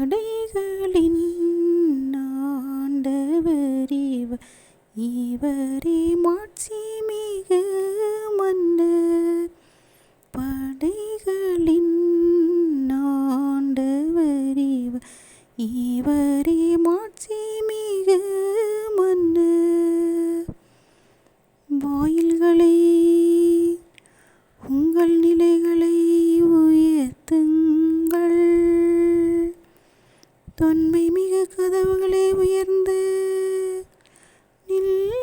படைகளின் ஆண்டவர் இவர் இவரே மாட்சி மிகு மன்னர். படைகளின் ஆண்டவர் இவர் இவரே மாட்சி மிகு மன்னர். வாயில்களை உங்கள் நிலை தொன்மை மிகு கதவுகளை உயர்ந்து நில்லுங்கள்.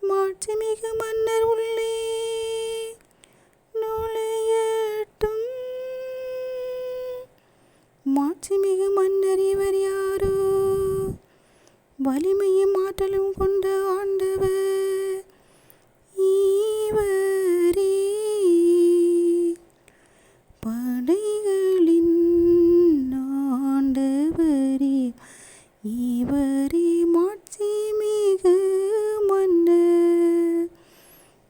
மாட்சி மிகு மன்னர் உள்ளே நுழையட்டும். மாட்சி மிகு மன்னர் இவர் யாரோ? வலிமையும் ஆற்றலும் கொண்ட ஆண்டவர். இவரே மாட்சி மிகு மன்னர்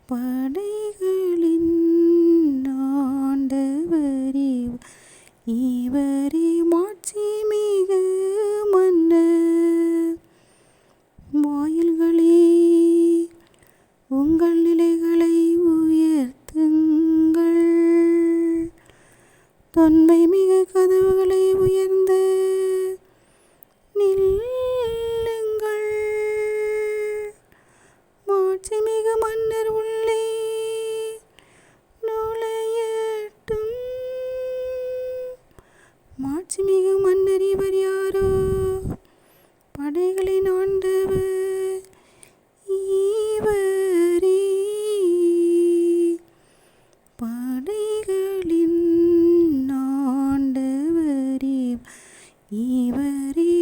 படைகளின் ஆண்டவரே இவரே மாட்சி மிகு மன்னர் வாயில்களே உங்கள் நிலைகளை உயர்த்துங்கள். தொன்மை மிகு ஆட்சி மிகு மன்னறிவர் யாரோ? படைகளின் ஆண்டவர் இவரே படைகளின் ஆண்டவர் இவரே.